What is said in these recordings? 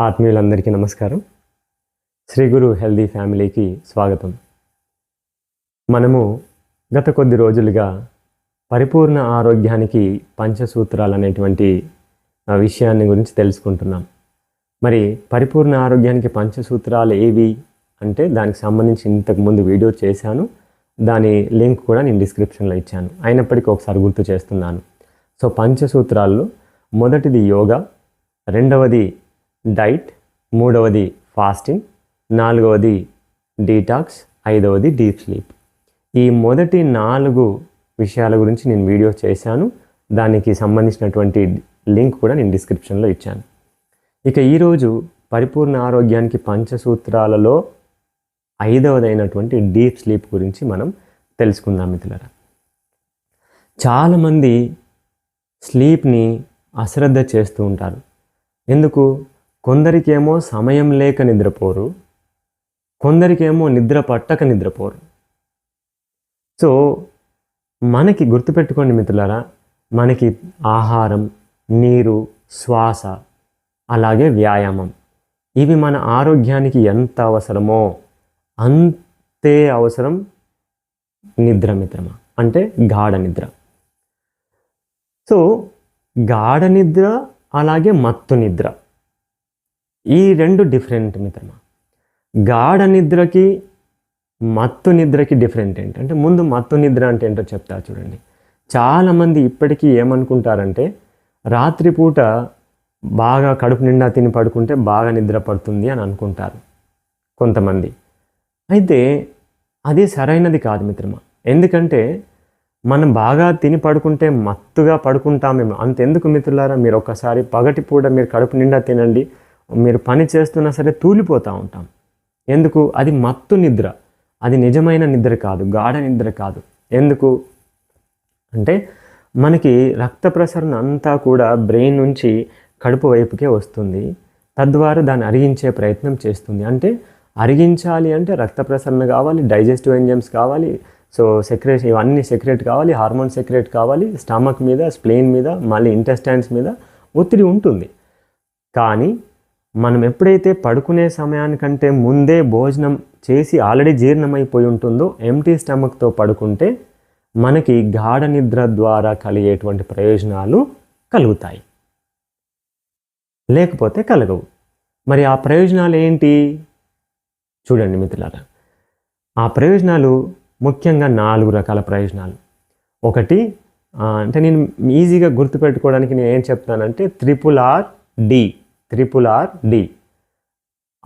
ఆత్మీయులందరికీ నమస్కారం. శ్రీ గురు హెల్దీ ఫ్యామిలీకి స్వాగతం. మనము గత కొద్ది రోజులుగా పరిపూర్ణ ఆరోగ్యానికి పంచసూత్రాలు అనేటువంటి విషయాన్ని గురించి తెలుసుకుంటున్నాం. మరి పరిపూర్ణ ఆరోగ్యానికి పంచసూత్రాలు ఏవి అంటే దానికి సంబంధించి ఇంతకు ముందు వీడియో చేశాను. దాని లింక్ కూడా నేను డిస్క్రిప్షన్లో ఇచ్చాను. అయినప్పటికీ ఒకసారి గుర్తు చేస్తున్నాను. సో పంచసూత్రాల్లో మొదటిది యోగా రెండవది డైట్ మూడవది ఫాస్టింగ్ నాలుగవది డీటాక్స్ ఐదవది డీప్ స్లీప్. ఈ మొదటి నాలుగు విషయాల గురించి నేను వీడియో చేశాను. దానికి సంబంధించినటువంటి లింక్ కూడా నేను డిస్క్రిప్షన్లో ఇచ్చాను. ఇక ఈరోజు పరిపూర్ణ ఆరోగ్యానికి పంచసూత్రాలలో ఐదవదైనటువంటి డీప్ స్లీప్ గురించి మనం తెలుసుకుందాం మిత్రులరా. చాలామంది స్లీప్ని అశ్రద్ధ చేస్తూ ఉంటారు. ఎందుకు? కొందరికేమో సమయం లేక నిద్రపోరు కొందరికేమో నిద్ర పట్టక నిద్రపోరు. సో మనకి గుర్తుపెట్టుకోండి మిత్రులారా మనకి ఆహారం నీరు శ్వాస అలాగే వ్యాయామం ఇవి మన ఆరోగ్యానికి ఎంత అవసరమో అంతే అవసరం నిద్ర మిత్రమా? అంటే గాఢ నిద్ర. సో గాఢ నిద్ర అలాగే మత్తు నిద్ర. ఈ రెండు డిఫరెంట్ మిత్రమా? గాఢ నిద్రకి మత్తు నిద్రకి డిఫరెంట్ ఏంటంటే ముందు మత్తు నిద్ర అంటే ఏంటో చెప్తా చూడండి. చాలామంది ఇప్పటికీ ఏమనుకుంటారంటే రాత్రిపూట బాగా కడుపు నిండా తిని పడుకుంటే బాగా నిద్ర పడుతుంది అని అనుకుంటారు కొంతమంది. అయితే అది సరైనది కాదు మిత్రమా. ఎందుకంటే మనం బాగా తిని పడుకుంటే మత్తుగా పడుకుంటామేమో. అంతెందుకు మిత్రులారా? మీరు ఒక్కసారి పగటిపూట మీరు కడుపు నిండా తినండి. మీరు పని చేస్తున్నా సరే తూలిపోతూ ఉంటాం. ఎందుకు? అది మత్తు నిద్ర. అది నిజమైన నిద్ర కాదు గాఢ నిద్ర కాదు. ఎందుకు? అంటే మనకి రక్త ప్రసరణ అంతా కూడా బ్రెయిన్ నుంచి కడుపు వైపుకే వస్తుంది. తద్వారా దాన్ని అరిగించే ప్రయత్నం చేస్తుంది. అంటే అరిగించాలి అంటే రక్త ప్రసరణ కావాలి డైజెస్టివ్ ఎంజైమ్స్ కావాలి సో సెక్రేట్ ఇవన్నీ సెక్రేట్ కావాలి హార్మోన్ సెక్రేట్ కావాలి స్టమక్ మీద స్ప్లెయిన్ మీద మళ్ళీ ఇంటెస్టైన్స్ మీద ఒత్తిడి ఉంటుంది. కానీ మనం ఎప్పుడైతే పడుకునే సమయానికంటే ముందే భోజనం చేసి ఆల్రెడీ జీర్ణమైపోయి ఉంటుందో ఎంటీ స్టమక్తో పడుకుంటే మనకి గాఢ నిద్ర ద్వారా కలిగేటువంటి ప్రయోజనాలు కలుగుతాయి. లేకపోతే కలగవు. మరి ఆ ప్రయోజనాలు ఏంటి? చూడండి మిత్రులారా. ఆ ప్రయోజనాలు ముఖ్యంగా నాలుగు రకాల ప్రయోజనాలు. ఒకటి అంటే నేను ఈజీగా గుర్తుపెట్టుకోవడానికి నేను ఏం చెప్తానంటే triple R D triple R D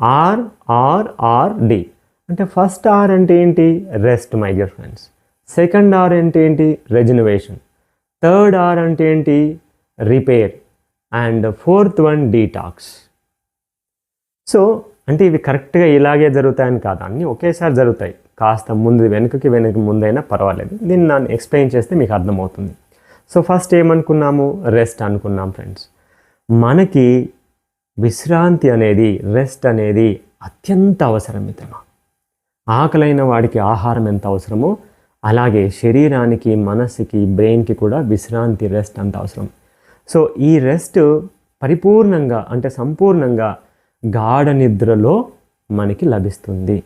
R R R D అంటే ఫస్ట్ ఆర్ అంటే ఏంటి? Rest my dear friends second R అంటే ఏంటి? రెజనవేషన్ థర్డ్ ఆర్ అంటే ఏంటి? Repair and fourth one detox so అంటే ఇవి కరెక్ట్గా ఇలాగే జరుగుతాయని కాదు. అన్నీ ఒకేసారి జరుగుతాయి. కాస్త ముందు వెనుకకి వెనుక ముందైనా పర్వాలేదు. దీన్ని నన్ను ఎక్స్ప్లెయిన్ చేస్తే మీకు అర్థమవుతుంది. సో ఫస్ట్ ఏమనుకున్నాము? రెస్ట్ అనుకున్నాం ఫ్రెండ్స్ మనకి విశ్రాంతి అనేది రెస్ట్ అనేది అత్యంత అవసరం మిత్రమా? ఆకలైన వాడికి ఆహారం ఎంత అవసరమో అలాగే శరీరానికి మనస్సుకి బ్రెయిన్కి కూడా విశ్రాంతి రెస్ట్ అంత అవసరం. సో ఈ రెస్ట్ పరిపూర్ణంగా అంటే సంపూర్ణంగా గాఢ నిద్రలో మనకి లభిస్తుంది.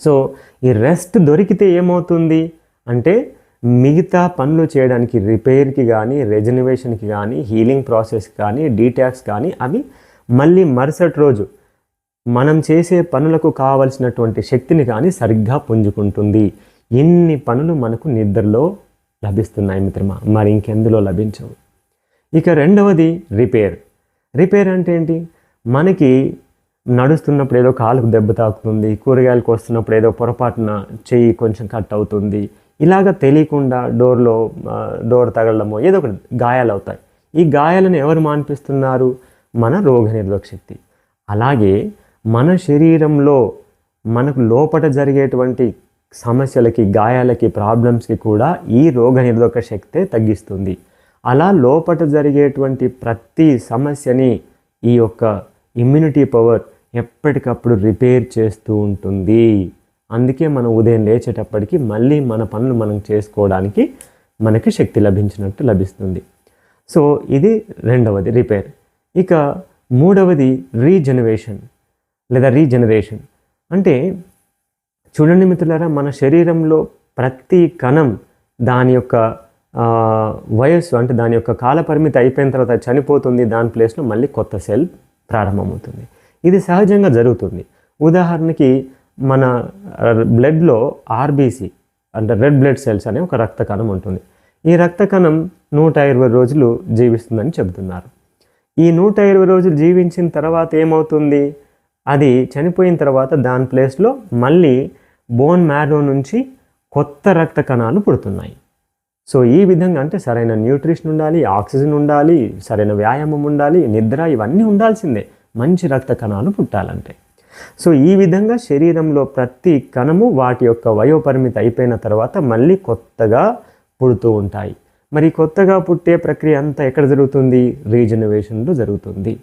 సో ఈ రెస్ట్ దొరికితే ఏమవుతుంది? అంటే మిగతా పనులు చేయడానికి రిపేర్కి కానీ రెజనవేషన్కి కానీ హీలింగ్ ప్రాసెస్ కానీ డీటాక్స్ కానీ అవి మళ్ళీ మరుసటి రోజు మనం చేసే పనులకు కావలసినటువంటి శక్తిని కానీ సరిగ్గా పుంజుకుంటుంది. ఎన్ని పనులు మనకు నిద్రలో లభిస్తున్నాయి మిత్రమా? మరి ఇంకెందులో లభించవు? ఇక రెండవది రిపేర్. రిపేర్ అంటే ఏంటి? మనకి నడుస్తున్నప్పుడు ఏదో కాలుకు దెబ్బ తాకుతుంది కూరగాయలకు వస్తున్నప్పుడు ఏదో పొరపాటున చెయ్యి కొంచెం కట్ అవుతుంది ఇలాగ తెలియకుండా డోర్లో డోర్ తగలడమో ఏదో ఒకటి గాయాలు అవుతాయి. ఈ గాయాలను ఎవరు మాన్పిస్తున్నారు? మన రోగనిరోధక శక్తి. అలాగే మన శరీరంలో మనకు లోపట జరిగేటువంటి సమస్యలకి గాయాలకి ప్రాబ్లమ్స్కి కూడా ఈ రోగనిరోధక శక్తే తగ్గిస్తుంది. అలా లోపట జరిగేటువంటి ప్రతి సమస్యని ఈ యొక్క ఇమ్యూనిటీ పవర్ ఎప్పటికప్పుడు రిపేర్ చేస్తూ ఉంటుంది. అందుకే మనం ఉదయం లేచేటప్పటికి మళ్ళీ మన పనులు మనం చేసుకోవడానికి మనకి శక్తి లభించినట్టు లభిస్తుంది. సో ఇది రెండవది రిపేర్. ఇక మూడవది రీజనరేషన్ లేదా రీజనరేషన్. అంటే చూడండి మిత్రులారా మన శరీరంలో ప్రతి కణం దాని యొక్క వయస్సు అంటే దాని యొక్క కాల పరిమితి అయిపోయిన తర్వాత చనిపోతుంది దాని ప్లేస్లో మళ్ళీ కొత్త సెల్ ప్రారంభమవుతుంది. ఇది సహజంగా జరుగుతుంది. ఉదాహరణకి మన బ్లడ్లో ఆర్బీసీ అంటే రెడ్ బ్లడ్ సెల్స్ అనే ఒక రక్త కణం ఉంటుంది. ఈ రక్త కణం నూట ఇరవై రోజులు జీవిస్తుందని చెబుతున్నారు. ఈ నూట ఇరవై రోజులు జీవించిన తర్వాత ఏమవుతుంది? అది చనిపోయిన తర్వాత దాని ప్లేస్లో మళ్ళీ బోన్ మ్యారో నుంచి కొత్త రక్త కణాలు పుడుతున్నాయి. సో ఈ విధంగా అంటే సరైన న్యూట్రిషన్ ఉండాలి ఆక్సిజన్ ఉండాలి సరైన వ్యాయామం ఉండాలి నిద్ర ఇవన్నీ ఉండాల్సిందే. మంచి రక్త కణాలు పుట్టాలంటే. సో ఈ విధంగా శరీరంలో ప్రతి కణము వాటి యొక్క వయోపరిమితి అయిపోయిన తర్వాత మళ్ళీ కొత్తగా పుడుతూ ఉంటాయి. మరి కొత్తగా పుట్టే ప్రక్రియ అంతా ఎక్కడ జరుగుతుంది? రీజనరేషన్లో జరుగుతుంది.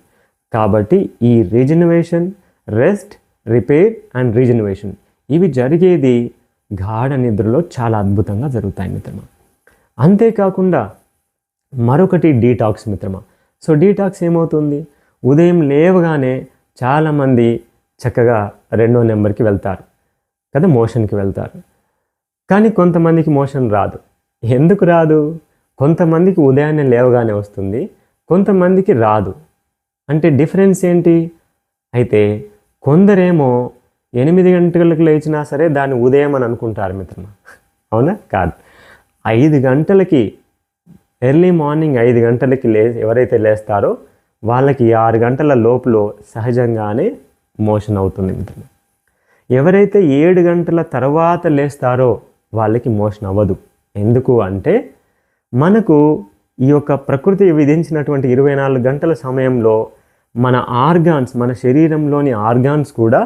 కాబట్టి ఈ regeneration rest repair and regeneration ఇవి జరిగేది గాఢ నిద్రలో చాలా అద్భుతంగా జరుగుతాయి మిత్రమా? అంతేకాకుండా మరొకటి డీటాక్స్ మిత్రమా? సో డీటాక్స్ ఏమవుతుంది? ఉదయం లేవగానే చాలామంది చక్కగా రెండో నెంబర్కి వెళ్తారు. కదా మోషన్కి వెళ్తారు. కానీ కొంతమందికి మోషన్ రాదు. ఎందుకు రాదు? కొంతమందికి ఉదయాన్నే లేవగానే వస్తుంది కొంతమందికి రాదు. అంటే డిఫరెన్స్ ఏంటి? అయితే కొందరేమో ఎనిమిది గంటలకు లేచినా సరే దాన్ని ఉదయం అని అనుకుంటారు మిత్రమా? అవునా? కాదు. ఐదు గంటలకి ఎర్లీ మార్నింగ్ ఐదు గంటలకి లే ఎవరైతే లేస్తారో వాళ్ళకి ఆరు గంటల లోపల సహజంగానే మోషన్ అవుతుంది. మిత్రులు ఎవరైతే ఏడు గంటల తర్వాత లేస్తారో వాళ్ళకి మోషన్ అవ్వదు. ఎందుకు అంటే మనకు ఈ యొక్క ప్రకృతి విధించినటువంటి ఇరవై నాలుగు గంటల సమయంలో మన ఆర్గాన్స్ మన శరీరంలోని ఆర్గాన్స్ కూడా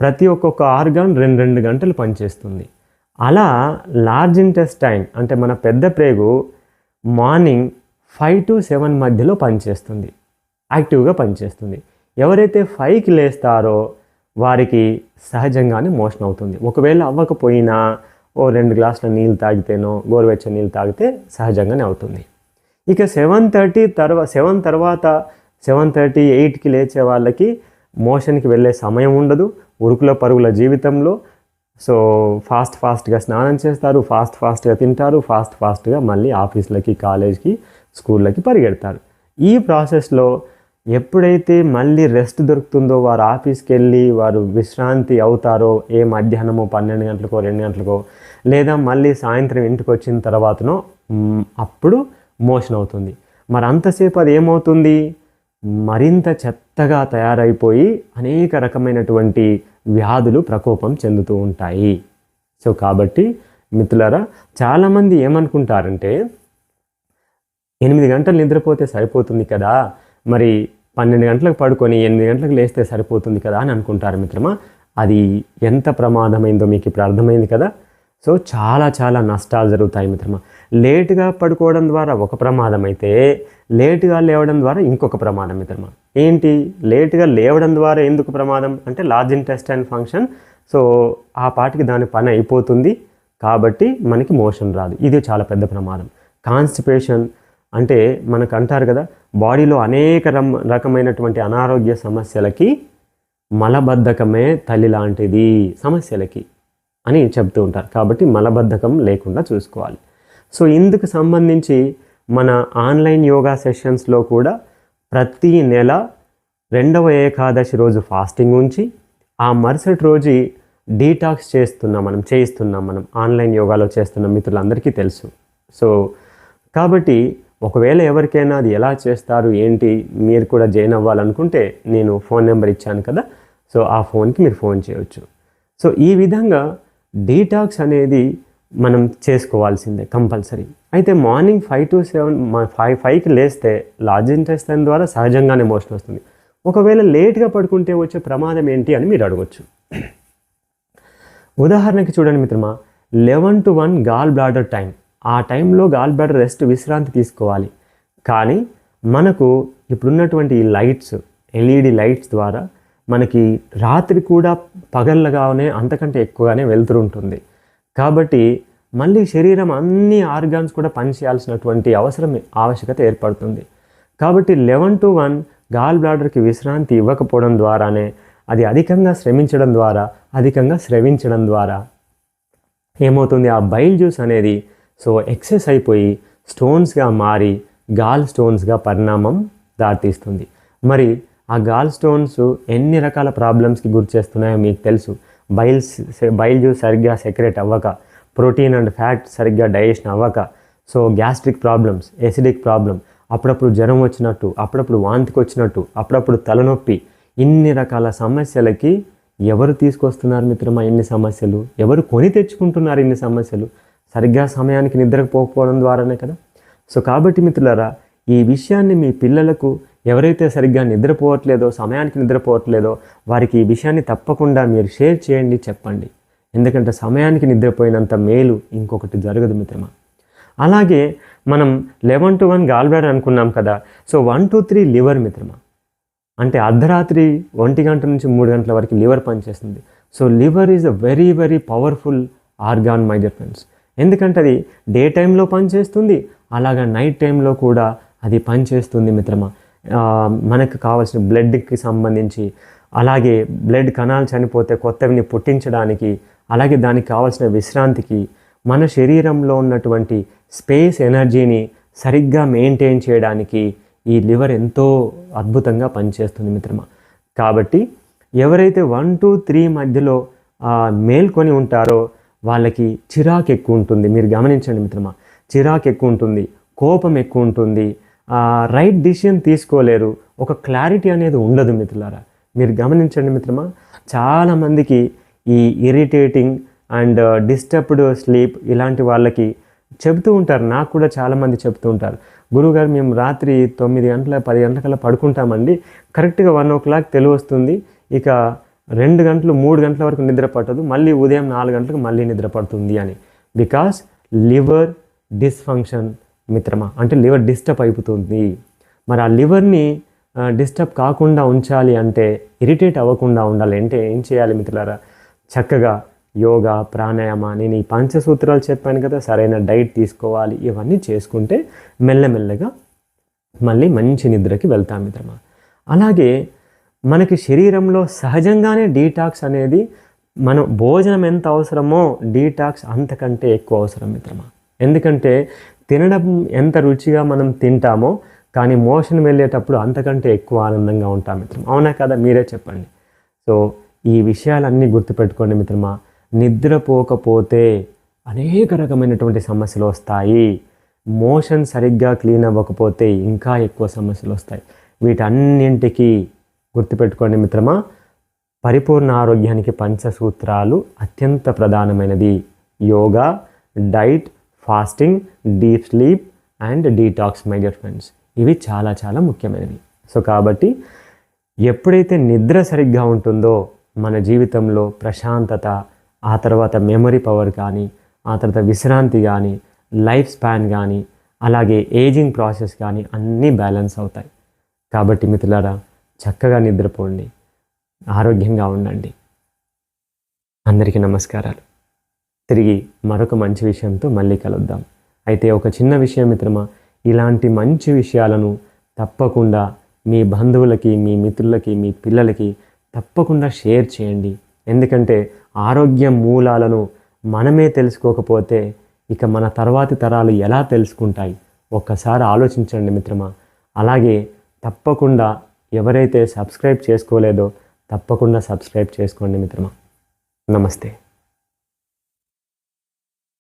ప్రతి ఒక్కొక్క ఆర్గాన్ రెండు రెండు గంటలు పనిచేస్తుంది. అలా లార్జ్ ఇంటెస్టైన్ అంటే మన పెద్ద ప్రేగు మార్నింగ్ ఫైవ్ టు సెవెన్ మధ్యలో పనిచేస్తుంది. యాక్టివ్గా పనిచేస్తుంది. ఎవరైతే ఫైవ్కి లేస్తారో వారికి సహజంగానే మోషన్ అవుతుంది. ఒకవేళ అవ్వకపోయినా ఓ రెండు గ్లాసుల నీళ్ళు తాగితేనో గోరువెచ్చని నీళ్ళు తాగితే సహజంగానే అవుతుంది. ఇక సెవెన్ థర్టీ తర్వాత సెవెన్ తర్వాత సెవెన్ థర్టీ ఎయిట్కి లేచే వాళ్ళకి మోషన్కి వెళ్ళే సమయం ఉండదు. ఉరుకుల పరుగుల జీవితంలో. సో ఫాస్ట్ ఫాస్ట్గా స్నానం చేస్తారు ఫాస్ట్ ఫాస్ట్గా తింటారు ఫాస్ట్ ఫాస్ట్గా మళ్ళీ ఆఫీస్లకి కాలేజ్కి స్కూళ్ళకి పరిగెడతారు. ఈ ప్రాసెస్లో ఎప్పుడైతే మళ్ళీ రెస్ట్ దొరుకుతుందో వారు ఆఫీస్కి వెళ్ళి వారు విశ్రాంతి అవుతారో ఏ మధ్యాహ్నమో పన్నెండు గంటలకో రెండు గంటలకో లేదా మళ్ళీ సాయంత్రం ఇంటికి వచ్చిన తర్వాతనో అప్పుడు మోషన్ అవుతుంది. మరి అంతసేపు అది ఏమవుతుంది? మరింత చెత్తగా తయారైపోయి అనేక రకమైనటువంటి వ్యాధులు ప్రకోపం చెందుతూ ఉంటాయి. సో కాబట్టి మిత్రులారా చాలామంది ఏమనుకుంటారంటే ఎనిమిది గంటలు నిద్రపోతే సరిపోతుంది కదా? మరి పన్నెండు గంటలకు పడుకొని ఎనిమిది గంటలకు లేస్తే సరిపోతుంది కదా అని అనుకుంటారు మిత్రమా? అది ఎంత ప్రమాదమైందో మీకు ఇప్పుడు అర్థమైంది కదా? సో చాలా చాలా నష్టాలు జరుగుతాయి మిత్రమా. లేటుగా పడుకోవడం ద్వారా ఒక ప్రమాదం అయితే లేటుగా లేవడం ద్వారా ఇంకొక ప్రమాదం మిత్రమా. ఏంటి? లేటుగా లేవడం ద్వారా ఎందుకు ప్రమాదం? అంటే లార్జ్ ఇంటెస్టైన్ ఫంక్షన్. సో ఆ పాటికి దాని పని అయిపోతుంది కాబట్టి మనకి మోషన్ రాదు. ఇది చాలా పెద్ద ప్రమాదం. కాన్స్టిపేషన్ అంటే మనకు అంటారు కదా బాడీలో అనేక రమ్ రకమైనటువంటి అనారోగ్య సమస్యలకి మలబద్ధకమే తల్లి లాంటిది సమస్యలకి అని చెప్తూ ఉంటారు. కాబట్టి మలబద్ధకం లేకుండా చూసుకోవాలి. సో ఇందుకు సంబంధించి మన ఆన్లైన్ యోగా సెషన్స్లో కూడా ప్రతి నెల రెండవ ఏకాదశి రోజు ఫాస్టింగ్ ఉంచి ఆ మరుసటి రోజు డీటాక్స్ చేస్తున్నాం మనం చేయిస్తున్నాం మనం ఆన్లైన్ యోగాలో చేస్తున్న మిత్రులందరికీ తెలుసు. సో కాబట్టి ఒకవేళ ఎవరికైనా అది ఎలా చేస్తారు ఏంటి మీరు కూడా జాయిన్ అవ్వాలనుకుంటే నేను ఫోన్ నెంబర్ ఇచ్చాను కదా సో ఆ ఫోన్కి మీరు ఫోన్ చేయవచ్చు సో ఈ విధంగా డీటాక్స్ అనేది మనం చేసుకోవాల్సిందే కంపల్సరీ. అయితే morning five to seven five ఫైవ్కి లేస్తే లార్జ్ ఇంటెస్టైన్ ద్వారా సహజంగానే మోషన్ వస్తుంది. ఒకవేళ లేట్గా పడుకుంటే వచ్చే ప్రమాదం ఏంటి అని మీరు అడగవచ్చు ఉదాహరణకి చూడండి మిత్రమా eleven to one gall bladder time ఆ టైంలో గాల్ బ్లాడర్ రెస్ట్ విశ్రాంతి తీసుకోవాలి. కానీ మనకు ఇప్పుడున్నటువంటి ఈ లైట్స్ ఎల్ఈడి లైట్స్ ద్వారా మనకి రాత్రి కూడా పగళ్ళగానే అంతకంటే ఎక్కువగానే వెళ్తూ ఉంటుంది. కాబట్టి మళ్ళీ శరీరం అన్ని ఆర్గాన్స్ కూడా పనిచేయాల్సినటువంటి అవసరం ఆవశ్యకత ఏర్పడుతుంది. కాబట్టి లెవెన్ టు వన్ గాల్ బ్లాడర్కి విశ్రాంతి ఇవ్వకపోవడం ద్వారానే అది అధికంగా శ్రమించడం ద్వారా అధికంగా స్రవించడం ద్వారా ఏమవుతుంది? ఆ బైల్ జ్యూస్ అనేది సో ఎక్సెస్ అయిపోయి స్టోన్స్గా మారి గాల్ స్టోన్స్గా పరిణామం దారితీస్తుంది. మరి ఆ గాల్ స్టోన్స్ ఎన్ని రకాల ప్రాబ్లమ్స్కి గురి చేస్తున్నాయో మీకు తెలుసు. బైల్స్ బైల్ జ్యూస్ సరిగ్గా సెక్రెట్ అవ్వక ప్రోటీన్ అండ్ ఫ్యాట్ సరిగ్గా డైజెషన్ అవ్వక so gastric problems acidic problem అప్పుడప్పుడు జ్వరం వచ్చినట్టు అప్పుడప్పుడు వాంతికి వచ్చినట్టు అప్పుడప్పుడు తలనొప్పి ఇన్ని రకాల సమస్యలకి ఎవరు తీసుకొస్తున్నారు మిత్రమా? ఇన్ని సమస్యలు? ఎవరు కొని తెచ్చుకుంటున్నారు ఇన్ని సమస్యలు? సరిగ్గా సమయానికి నిద్రపోకపోవడం ద్వారానే కదా? సో కాబట్టి మిత్రులారా ఈ విషయాన్ని మీ పిల్లలకు ఎవరైతే సరిగ్గా నిద్రపోవట్లేదో సమయానికి నిద్రపోవట్లేదో వారికి ఈ విషయాన్ని తప్పకుండా మీరు షేర్ చేయండి చెప్పండి. ఎందుకంటే సమయానికి నిద్రపోయినంత మేలు ఇంకొకటి జరగదు మిత్రమా? అలాగే మనం లెవెన్ టు వన్ గాల్బ్లాడర్ అనుకున్నాం కదా so one two three liver మిత్రమా? అంటే అర్ధరాత్రి ఒంటి గంట నుంచి మూడు గంటల వరకు లివర్ పనిచేస్తుంది. So liver is a very very powerful organ my dear friends. ఎందుకంటే అది డే టైంలో పనిచేస్తుంది అలాగా నైట్ టైంలో కూడా అది పనిచేస్తుంది మిత్రమా. మనకు కావాల్సిన బ్లడ్కి సంబంధించి అలాగే బ్లడ్ కణాలు చనిపోతే కొత్తవిని పుట్టించడానికి అలాగే దానికి కావాల్సిన విశ్రాంతికి మన శరీరంలో ఉన్నటువంటి స్పేస్ ఎనర్జీని సరిగ్గా మెయింటైన్ చేయడానికి ఈ లివర్ ఎంతో అద్భుతంగా పనిచేస్తుంది మిత్రమా. కాబట్టి ఎవరైతే వన్ టూ త్రీ మధ్యలో మేల్కొని ఉంటారో వాళ్ళకి చిరాకు ఎక్కువ ఉంటుంది. మీరు గమనించండి మిత్రమా చిరాకు ఎక్కువ ఉంటుంది కోపం ఎక్కువ ఉంటుంది. రైట్ డిసిషన్ తీసుకోలేరు. ఒక క్లారిటీ అనేది ఉండదు మిత్రులారా. మీరు గమనించండి మిత్రమా చాలామందికి ఈ ఇరిటేటింగ్ అండ్ డిస్టర్బ్డ్ స్లీప్ ఇలాంటి వాళ్ళకి చెబుతూ ఉంటారు. నాకు కూడా చాలామంది చెప్తూ ఉంటారు. గురువుగారు మేము రాత్రి తొమ్మిది గంటల పది గంటలకల్లా పడుకుంటామండి. కరెక్ట్గా వన్ ఓ క్లాక్ తెలివి వస్తుంది ఇక రెండు గంటలు మూడు గంటల వరకు నిద్ర పట్టదు మళ్ళీ ఉదయం నాలుగు గంటలకు మళ్ళీ నిద్ర పడుతుంది అని. బికాస్ లివర్ డిస్ఫంక్షన్ మిత్రమా అంటే లివర్ డిస్టర్బ్ అయిపోతుంది. మరి ఆ లివర్ని డిస్టర్బ్ కాకుండా ఉంచాలి అంటే ఇరిటేట్ అవ్వకుండా ఉండాలి అంటే ఏం చేయాలి మిత్రులారా? చక్కగా యోగా ప్రాణాయామ నేను ఈ పంచసూత్రాలు చెప్పాను కదా సరైన డైట్ తీసుకోవాలి ఇవన్నీ చేసుకుంటే మెల్లమెల్లగా మళ్ళీ మంచి నిద్రకి వెళ్తాం మిత్రమా. అలాగే మనకి శరీరంలో సహజంగానే డీటాక్స్ అనేది మనం భోజనం ఎంత అవసరమో డీటాక్స్ అంతకంటే ఎక్కువ అవసరం మిత్రమా? ఎందుకంటే తినడం ఎంత రుచిగా మనం తింటామో కానీ మోషన్ వెళ్ళేటప్పుడు అంతకంటే ఎక్కువ ఆనందంగా ఉంటాం మిత్రం అవునా కదా? మీరే చెప్పండి. సో ఈ విషయాలన్నీ గుర్తుపెట్టుకోండి మిత్రమా. నిద్రపోకపోతే అనేక రకమైనటువంటి సమస్యలు వస్తాయి. మోషన్ సరిగ్గా క్లీన్ అవ్వకపోతే ఇంకా ఎక్కువ సమస్యలు వస్తాయి. వీటన్నింటికి గుర్తుపెట్టుకోండి మిత్రమా పరిపూర్ణ ఆరోగ్యానికి పంచసూత్రాలు అత్యంత ప్రధానమైనది. Yoga diet fasting deep sleep and detox my dear friends. ఇవి చాలా చాలా ముఖ్యమైనవి. సో కాబట్టి ఎప్పుడైతే నిద్ర సరిగ్గా ఉంటుందో మన జీవితంలో ప్రశాంతత ఆ తర్వాత మెమరీ పవర్ కానీ ఆ తర్వాత విశ్రాంతి కానీ లైఫ్ స్పాన్ కానీ అలాగే ఏజింగ్ ప్రాసెస్ కానీ అన్నీ బ్యాలెన్స్ అవుతాయి. కాబట్టి మిత్రులారా చక్కగా నిద్రపోండి. ఆరోగ్యంగా ఉండండి. అందరికీ నమస్కారాలు. తిరిగి మరొక మంచి విషయంతో మళ్ళీ కలుద్దాం. అయితే ఒక చిన్న విషయం మిత్రమా ఇలాంటి మంచి విషయాలను తప్పకుండా మీ బంధువులకి మీ మిత్రులకి మీ పిల్లలకి తప్పకుండా షేర్ చేయండి. ఎందుకంటే ఆరోగ్య మూలాలను మనమే తెలుసుకోకపోతే ఇక మన తర్వాతి తరాలు ఎలా తెలుసుకుంటాయి? ఒక్కసారి ఆలోచించండి మిత్రమా. అలాగే తప్పకుండా ఎవరైతే సబ్స్క్రైబ్ చేసుకోలేదో తప్పకుండా సబ్స్క్రైబ్ చేసుకోండి మిత్రమా. నమస్తే.